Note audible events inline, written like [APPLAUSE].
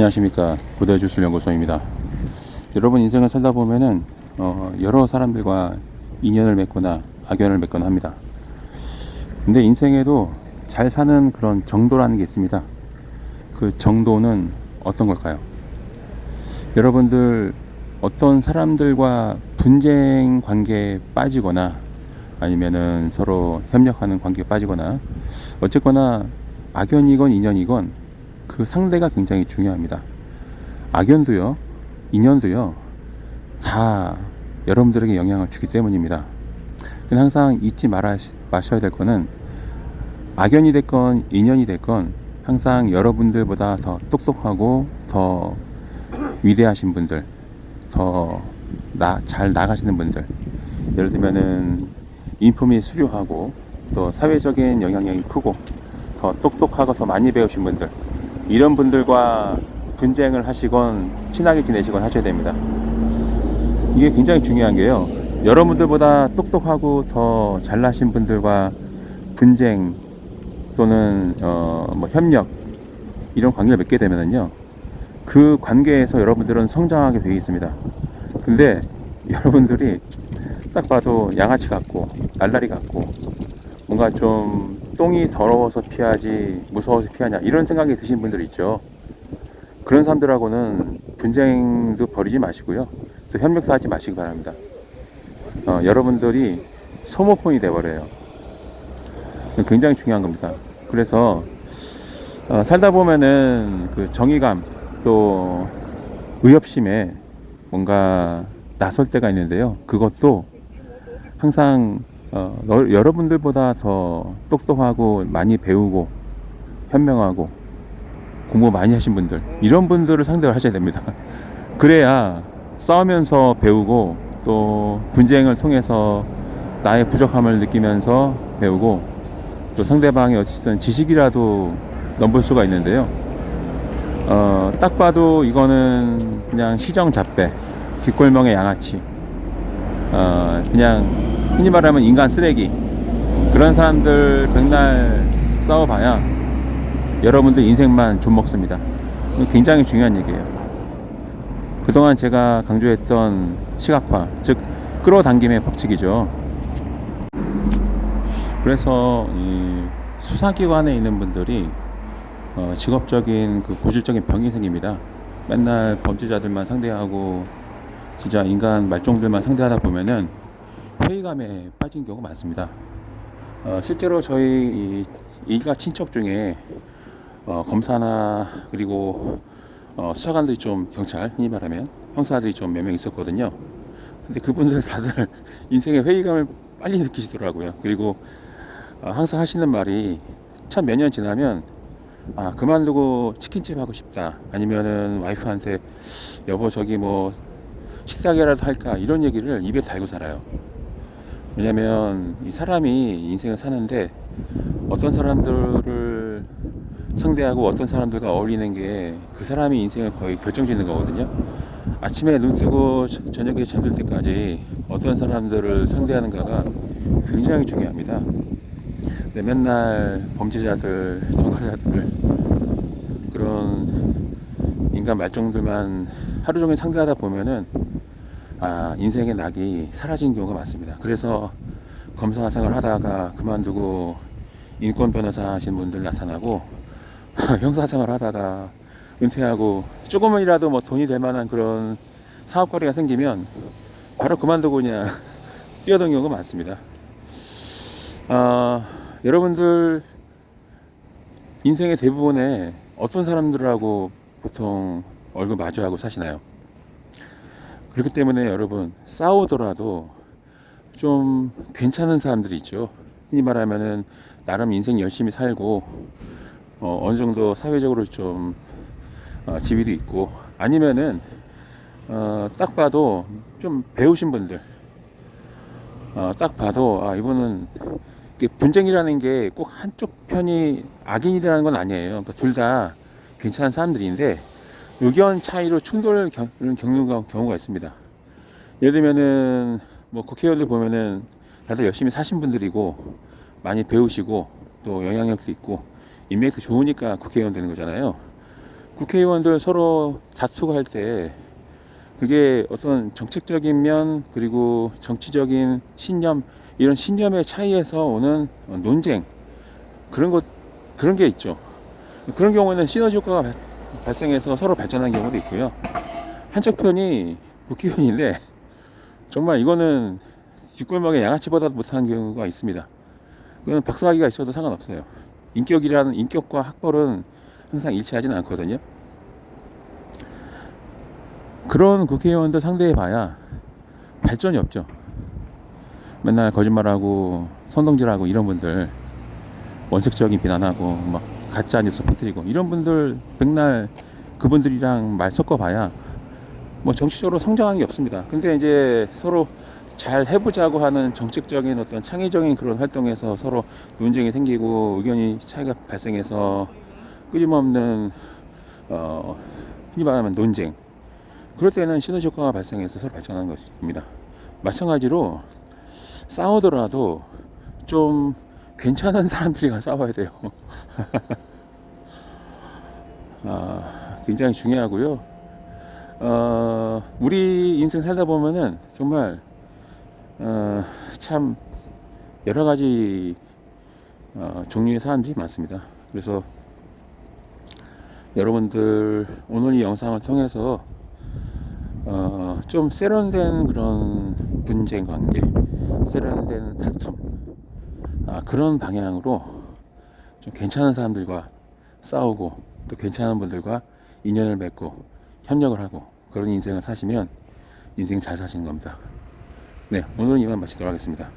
안녕하십니까 고대주술연구소입니다. 여러분 인생을 살다 보면은 어, 여러 사람들과 인연을 맺거나 악연을 맺거나 합니다. 근데 인생에도 잘 사는 그런 정도라는 게 있습니다. 그 정도는 어떤 걸까요? 여러분들 어떤 사람들과 분쟁 관계에 빠지거나 아니면은 서로 협력하는 관계에 빠지거나 어쨌거나 악연이건 인연이건 그 상대가 굉장히 중요합니다. 악연도요, 인연도요, 다 여러분들에게 영향을 주기 때문입니다. 근데 항상 잊지 말아 마셔야 될 거는 악연이 됐건 인연이 됐건 항상 여러분들보다 더 똑똑하고 더 위대하신 분들, 더 잘 나가시는 분들, 예를 들면은 인품이 수려하고 또 사회적인 영향력이 크고 더 똑똑하고 더 많이 배우신 분들 이런 분들과 분쟁을 하시건 친하게 지내시건 하셔야 됩니다. 이게 굉장히 중요한 게요. 여러분들보다 똑똑하고 더 잘나신 분들과 분쟁 또는 어, 뭐 협력 이런 관계를 맺게 되면은요. 그 관계에서 여러분들은 성장하게 되어 있습니다. 근데 여러분들이 딱 봐도 양아치 같고 날라리 같고 뭔가 좀 똥이 더러워서 피하지 무서워서 피하냐 이런 생각이 드신 분들 있죠. 그런 사람들하고는 분쟁도 벌이지 마시고요. 또 협력도 하지 마시기 바랍니다. 어, 여러분들이 소모품이 돼버려요. 굉장히 중요한 겁니다. 그래서 어, 살다 보면은 그 정의감 또 의협심에 뭔가 나설 때가 있는데요. 그것도 항상 어, 너- 여러분들보다 더 똑똑하고 많이 배우고 현명하고 공부 많이 하신 분들 이런 분들을 상대로 하셔야 됩니다. [LAUGHS] 그래야 싸우면서 배우고 또 분쟁을 통해서 나의 부족함을 느끼면서 배우고 또 상대방이 어쨌든 지식이라도 넘볼 수가 있는데요. 어, 딱 봐도 이거는 그냥 시정 잡배, 뒷골명의 양아치, 어, 그냥 흔히 말하면 인간 쓰레기 그런 사람들 백날 싸워봐야 여러분들 인생만 좀 먹습니다. 굉장히 중요한 얘기예요. 그동안 제가 강조했던 시각화, 즉 끌어당김의 법칙이죠. 그래서 이 수사기관에 있는 분들이 어, 직업적인 그 고질적인 병이 생깁니다. 맨날 범죄자들만 상대하고 진짜 인간 말종들만 상대하다 보면은 회의감에 빠진 경우가 많습니다. 어, 실제로 저희 이 일가 친척 중에 어, 검사나 그리고 어, 수사관들이 좀 경찰 흔히 말하면 형사들이 좀 몇 명 있었거든요. 근데 그분들 다들 [LAUGHS] 인생의 회의감을 빨리 느끼시더라고요. 그리고 어, 항상 하시는 말이 참 몇 년 지나면 아 그만두고 치킨집 하고 싶다 아니면은 와이프한테 여보 저기 뭐 식사기라도 할까 이런 얘기를 입에 달고 살아요. 왜냐면 이 사람이 인생을 사는데 어떤 사람들을 상대하고 어떤 사람들과 어울리는 게 그 사람이 인생을 거의 결정짓는 거거든요. 아침에 눈 뜨고 저- 저녁에 잠들 때까지 어떤 사람들을 상대하는가가 굉장히 중요합니다. 근데 맨날 범죄자들, 정가자들 그런 인간 말종들만 하루 종일 상대하다 보면은 아 인생의 낙이 사라진 경우가 많습니다. 그래서 검사 생활 하다가 그만두고 인권 변호사 하신 분들 나타나고 [LAUGHS] 형사 생활 하다가 은퇴하고 조금이라도 뭐 돈이 될 만한 그런 사업거리가 생기면 바로 그만두고 그냥 [LAUGHS] 뛰어든 경우가 많습니다. 아, 여러분들 인생의 대부분에 어떤 사람들하고 보통 얼굴 마주하고 사시나요? 그렇기 때문에 여러분 싸우더라도 좀 괜찮은 사람들이 있죠. 흔히 말하면은 나름 인생 열심히 살고 어, 어느 정도 사회적으로 좀 어, 지위도 있고 아니면은 어, 딱 봐도 좀 배우신 분들 어, 딱 봐도 아 이분은 분쟁이라는 게 꼭 한쪽 편이 악인이라는 건 아니에요. 그러니까 둘 다 괜찮은 사람들인데 의견 차이로 충돌을 겪- 겪는 경- 경우가 있습니다. 예를 들면은 뭐 국회의원들 보면은 다들 열심히 사신 분들이고 많이 배우시고 또 영향력도 있고 인맥도 좋으니까 국회의원 되는 거잖아요. 국회의원들 서로 다투고 할 때 그게 어떤 정책적인 면 그리고 정치적인 신념 이런 신념의 차이에서 오는 논쟁 그런 것 그런 게 있죠. 그런 경우에는 시너지 효과가 발- 발생해서 서로 발전하는 경우도 있고요. 한쪽 편이 국회의원인데 정말 이거는 뒷골목에 양아치보다도 못하는 경우가 있습니다. 그건 박사학위가 있어도 상관없어요. 인격이라는 인격과 학벌은 항상 일치하지는 않거든요. 그런 국회의원들 상대해 봐야 발전이 없죠. 맨날 거짓말하고 선동질하고 이런 분들 원색적인 비난하고 막 가짜 뉴스 퍼뜨리고 이런 분들 백날 그분들이랑 말 섞어봐야 뭐 정치적으로 성장한 게 없습니다. 근데 이제 서로 잘 해보자고 하는 정책적인 어떤 창의적인 그런 활동에서 서로 논쟁이 생기고 의견이 차이가 발생해서 끊임없는 어 흔히 말하면 논쟁 그럴 때는 시너지 효과가 발생해서 서로 발전하는 것입니다. 마찬가지로 싸우더라도 좀 괜찮은 사람들이랑 싸워야 돼요. [LAUGHS] 아, 굉장히 중요하고요. 어, 우리 인생 살다 보면은 정말 어, 참 여러 가지 어, 종류의 사람들이 많습니다. 그래서 여러분들 오늘 이 영상을 통해서 어, 좀 세련된 그런 분쟁 관계, 세련된 다툼, 아, 그런 방향으로 좀 괜찮은 사람들과 싸우고 또 괜찮은 분들과 인연을 맺고 협력을 하고 그런 인생을 사시면 인생 잘 사시는 겁니다. 네, 오늘은 이만 마치도록 하겠습니다.